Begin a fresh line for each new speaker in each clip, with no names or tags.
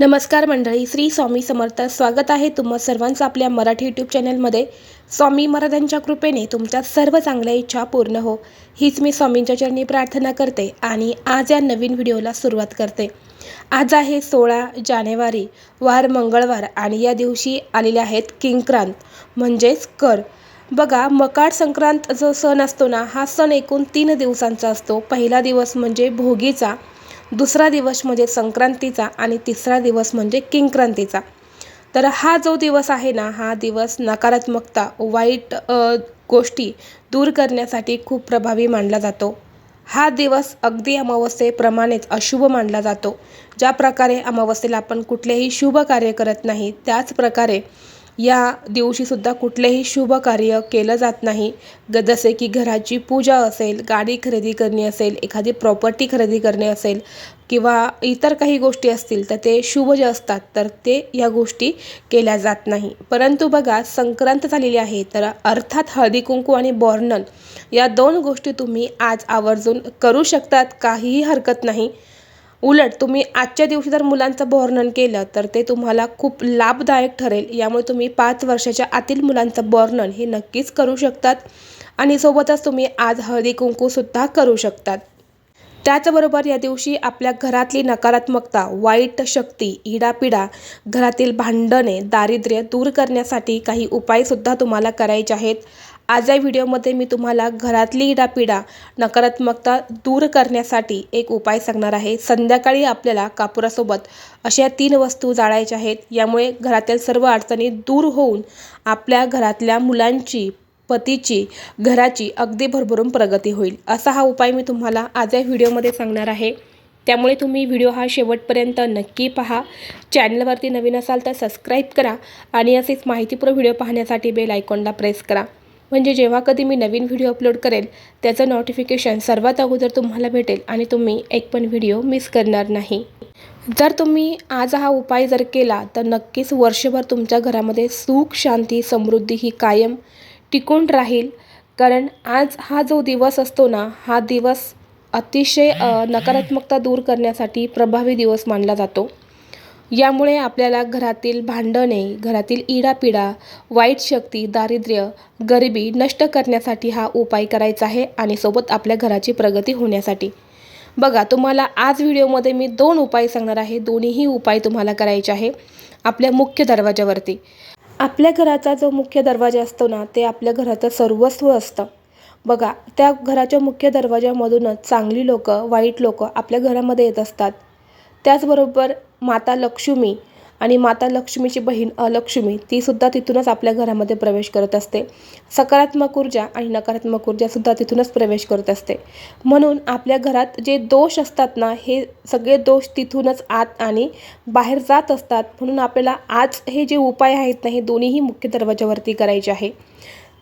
नमस्कार मंडळी श्री स्वामी समर्थ स्वागत आहे तुम्हा सर्वांचं आपल्या मराठी यूट्यूब चॅनलमध्ये स्वामी महाराजांच्या कृपेने तुमच्या सर्व चांगल्या इच्छा पूर्ण हो. हीच मी स्वामींच्या चरणी प्रार्थना करते आणि आज या नवीन व्हिडिओला सुरुवात करते. आज आहे सोळा जानेवारी वार मंगळवार आणि या दिवशी आलेले आहेत किंक्रांत म्हणजेच कर. बघा मकाळ संक्रांत जो सण असतो ना हा सण एकूण तीन दिवसांचा असतो. पहिला दिवस म्हणजे भोगीचा दुसरा दिवस म्हणजे संक्रांतीचा आणि तिसरा दिवस म्हणजे किंक्रांतीचा. तर हा जो दिवस आहे ना हा दिवस नकारात्मकता वाईट गोष्टी दूर करण्यासाठी खूप प्रभावी मानला जातो. हा दिवस अगदी अमावस्येप्रमाणेच अशुभ मानला जातो. ज्या प्रकारे अमावस्येला आपण कुठलेही शुभ कार्य करत नाही त्याच प्रकारे या दिवशीसुद्धा कुठलेही शुभ कार्य केलं जात नाही. ग जसे की घराची पूजा असेल गाडी खरेदी करणे असेल एखादी प्रॉपर्टी खरेदी करणे असेल किंवा इतर काही गोष्टी असतील तर ते शुभ जे असतात तर ते या गोष्टी केल्या जात नाही. परंतु बघा संक्रांत झालेली आहे तर अर्थात हळदी कुंकू आणि बॉर्नन या दोन गोष्टी तुम्ही आज आवर्जून करू शकतात काहीही हरकत नाही. उलट तुम्ही आजच्या दिवशी जर मुलांचं बोर्नन केलं तर ते तुम्हाला खूप लाभदायक ठरेल. यामुळे तुम्ही पाच वर्षाच्या आतील मुलांचं बोर्नन हे नक्कीच करू शकतात आणि सोबतच तुम्ही आज हळदी कुंकूसुद्धा करू शकतात. त्याचबरोबर या दिवशी आपल्या घरातली नकारात्मकता वाईट शक्ती इडापिडा घरातील भांडणे दारिद्र्य दूर करण्यासाठी काही उपायसुद्धा तुम्हाला करायचे आहेत. आज या व्हिडिओमध्ये मी तुम्हाला घरातली इडापिडा नकारात्मकता दूर करण्यासाठी एक उपाय सांगणार आहे. संध्याकाळी आपल्याला कापुरासोबत अशा तीन वस्तू जाळायच्या आहेत. यामुळे घरातील सर्व अडचणी दूर होऊन आपल्या घरातल्या मुलांची पतीची घराची अगदी भरभरून प्रगती होईल. असा हा उपाय मी तुम्हाला आज या व्हिडिओमध्ये सांगणार आहे. त्यामुळे तुम्ही व्हिडिओ हा शेवटपर्यंत नक्की पहा. चॅनलवरती नवीन असाल तर सबस्क्राईब करा आणि असेच माहितीपूर्ण व्हिडिओ पाहण्यासाठी बेल आयकॉनला प्रेस करा. म्हणजे जेव्हा कधी मी नवीन व्हिडिओ अपलोड करेल त्याचं नोटिफिकेशन सर्वात अगोदर तुम्हाला भेटेल आणि तुम्ही एक पण व्हिडिओ मिस करणार नाही. जर तुम्ही आज हा उपाय जर केला तर नक्कीच वर्षभर तुमच्या घरामध्ये सुख शांती समृद्धी ही कायम टिकून राहील. कारण आज हा जो दिवस असतो ना हा दिवस अतिशय नकारात्मकता दूर करण्यासाठी प्रभावी दिवस मानला जातो. यामुळे आपल्याला घरातील भांडणे घरातील इडापिडा वाईट शक्ती दारिद्र्य गरिबी नष्ट करण्यासाठी हा उपाय करायचा आहे आणि सोबत आपल्या घराची प्रगती होण्यासाठी. बघा तुम्हाला आज व्हिडिओमध्ये मी दोन उपाय सांगणार आहे. दोन्हीही उपाय तुम्हाला करायचे आहे आपल्या मुख्य दरवाजावरती आपल्या घराचा जो मुख्य दरवाजा असतो ना ते आपल्या घराचं सर्वस्व असतं. बघा त्या घराच्या मुख्य दरवाजामधूनच चांगली लोकं वाईट लोक आपल्या घरामध्ये येत असतात. त्याचबरोबर माता लक्ष्मी आणि माता लक्ष्मीची बहीण अलक्ष्मी तीसुद्धा तिथूनच आपल्या घरामध्ये प्रवेश करत असते. सकारात्मक ऊर्जा आणि नकारात्मक ऊर्जासुद्धा तिथूनच प्रवेश करत असते. म्हणून आपल्या घरात जे दोष असतात ना हे सगळे दोष तिथूनच आत आणि बाहेर जात असतात. म्हणून आपल्याला आज हे जे उपाय आहेत ना हे दोन्हीही मुख्य दरवाजावरती करायचे आहे.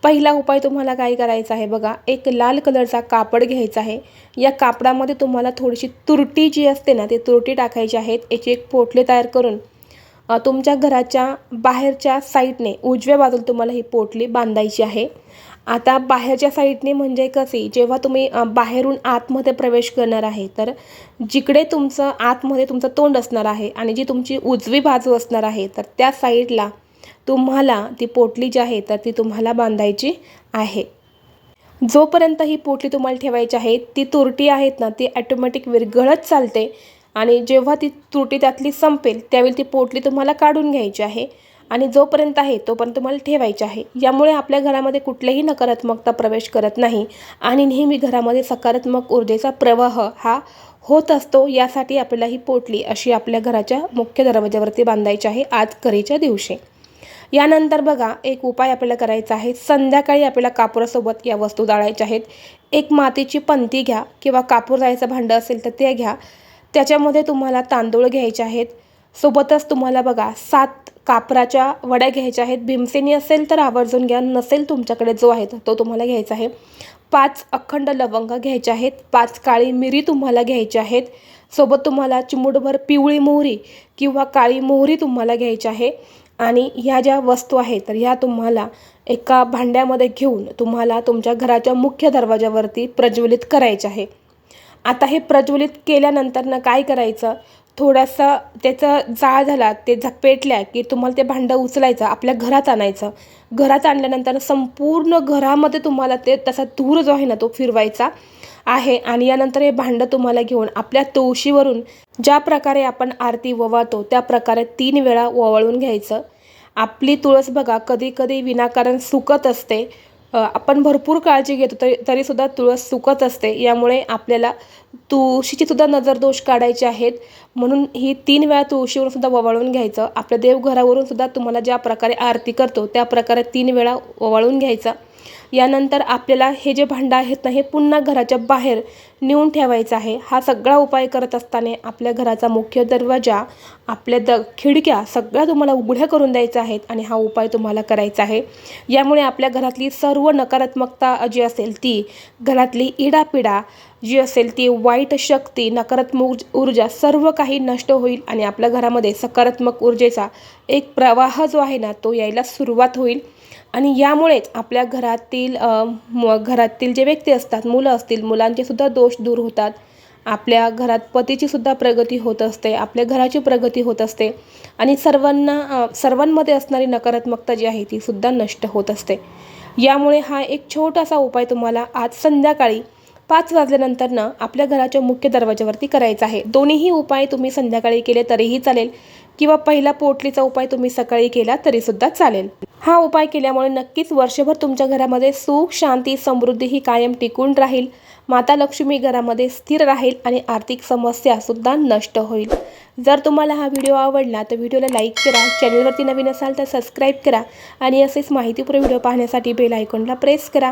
पहिला उपाय तुम्हाला काय करायचा आहे बघा एक लाल कलरचा कापड घ्यायचा आहे. या कापडामध्ये तुम्हाला थोडीशी तुरटी जी असते ना ती तुरटी टाकायची आहेत. याची एक पोटली तयार करून तुमच्या घराच्या बाहेरच्या साईडने उजव्या बाजूला तुम्हाला ही पोटली बांधायची आहे. आता बाहेरच्या साईडने म्हणजे कसे जेव्हा तुम्ही बाहेरून आतमध्ये प्रवेश करणार आहे तर जिकडे तुमचं आतमध्ये तुमचं तोंड असणार आहे आणि जी तुमची उजवी बाजू असणार आहे तर त्या साईडला तुम्हाला ती पोटली जी आहे तर ती तुम्हाला बांधायची आहे. जोपर्यंत ही पोटली तुम्हाला ठेवायची आहे ती तुरटी आहेत ना ती ॲटोमॅटिक विरघळत चालते आणि जेव्हा ती तुरटी त्यातली संपेल त्यावेळी ती पोटली तुम्हाला काढून घ्यायची आहे आणि जोपर्यंत आहे तोपर्यंत तुम्हाला ठेवायची आहे. यामुळे आपल्या घरामध्ये कुठल्याही नकारात्मकता प्रवेश करत नाही आणि नेहमी घरामध्ये सकारात्मक ऊर्जेचा प्रवाह हा होत असतो. यासाठी आपल्याला ही पोटली अशी आपल्या घराच्या मुख्य दरवाजावरती बांधायची आहे आज करीच्या दिवशी. यानंतर बघा एक उपाय आपल्याला करायचा आहे. संध्याकाळी आपल्याला कापुरासोबत या वस्तू जाळायच्या आहेत. एक मातीची पंती घ्या किंवा कापूर जायचं भांडं असेल तर ते घ्या. त्याच्यामध्ये तुम्हाला तांदूळ घ्यायचे आहेत. सोबतच तुम्हाला बघा सात कापराच्या वड्या घ्यायच्या आहेत. भीमसेनी असेल तर आवर्जून घ्या. नसेल तुमच्याकडे जो आहे तो तुम्हाला घ्यायचा आहे. पाच अखंड लवंग घ्यायचे आहेत. पाच काळी मिरी तुम्हाला घ्यायची आहेत. सोबत तुम्हाला चिमुटभर पिवळी मोहरी किंवा काळी मोहरी तुम्हाला घ्यायची आहे. आणि ह्या ज्या वस्तू आहेत तर ह्या तुम्हाला एका भांड्यामध्ये घेऊन तुम्हाला तुमच्या घराच्या मुख्य दरवाजावरती प्रज्वलित करायचे आहे. आता हे प्रज्वलित केल्यानंतरनं काय करायचं? थोडासा त्याचा जाळ झाला ते झपेटल्या पेटल्या की तुम्हाला ते भांडं उचलायचं आपल्या घरात आणायचं. घरात आणल्यानंतर संपूर्ण घरामध्ये तुम्हाला ते तसा धूर जो आहे ना तो फिरवायचा आहे. आणि यानंतर हे भांडं तुम्हाला घेऊन आपल्या तुळशीवरून ज्या प्रकारे आपण आरती ववाळतो त्या प्रकारे तीन वेळा ववाळून घ्यायचं. आपली तुळस बघा कधी कधी विनाकारण सुकत असते. आपण भरपूर काळजी घेतो तरी तरीसुद्धा तुळस सुकत असते. यामुळे आपल्याला तुळशीची सुद्धा नजरदोष काढायचे आहेत. म्हणून ही तीन वेळा तुळशीवरून सुद्धा ओवाळून घ्यायचं. आपल्या देवघरावरून सुद्धा तुम्हाला ज्या प्रकारे आरती करतो त्या प्रकारे तीन वेळा ओवाळून घ्यायचं. यानंतर आपल्याला हे जे भांडं आहेत ना हे पुन्हा घराच्या बाहेर नेऊन ठेवायचं आहे. हा सगळा उपाय करत असताना आपल्या घराचा मुख्य दरवाजा आपल्या द खिडक्या सगळ्या तुम्हाला उघड्या करून द्यायच्या आहेत आणि हा उपाय तुम्हाला करायचा आहे. यामुळे आपल्या घरातली सर्व नकारात्मकता जी असेल ती घरातली इडापिडा जी असेल ती वाईट शक्ती नकारात्मक ऊर्जा सर्व काही नष्ट होईल आणि आपल्या घरामध्ये सकारात्मक ऊर्जेचा एक प्रवाह जो आहे ना तो यायला सुरुवात होईल. आणि यामुळेच आपल्या घरातील घरातील जे व्यक्ती असतात मुलं असतील मुलांचे सुद्धा दोष दूर होतात. आपल्या घरात पतीची सुद्धा प्रगती होत असते आपल्या घराची प्रगती होत असते. आणि सर्वांना सर्वांमध्ये असणारी नकारात्मकता जी आहे ती सुद्धा नष्ट होत असते. यामुळे हा एक छोटासा उपाय तुम्हाला आज संध्याकाळी पाच वाजल्यानंतरनं आपल्या घराच्या मुख्य दरवाज्यावरती करायचा आहे. दोन्हीही उपाय तुम्ही संध्याकाळी केले तरीही चालेल. किंवा पहिला पोटलीचा उपाय तुम्ही सकाळी केला तरीसुद्धा चालेल. हा उपाय केल्यामुळे नक्कीच वर्षभर तुमच्या घरामध्ये सुख शांती समृद्धी ही कायम टिकून राहील. माता लक्ष्मी घरामध्ये स्थिर राहील आणि आर्थिक समस्यासुद्धा नष्ट होईल. जर तुम्हाला हा व्हिडिओ आवडला तर व्हिडिओला लाईक करा चॅनलवरती नवीन असाल तर सबस्क्राईब करा आणि असेच माहितीपूर्ण व्हिडिओ पाहण्यासाठी बेल आयकॉनला प्रेस करा.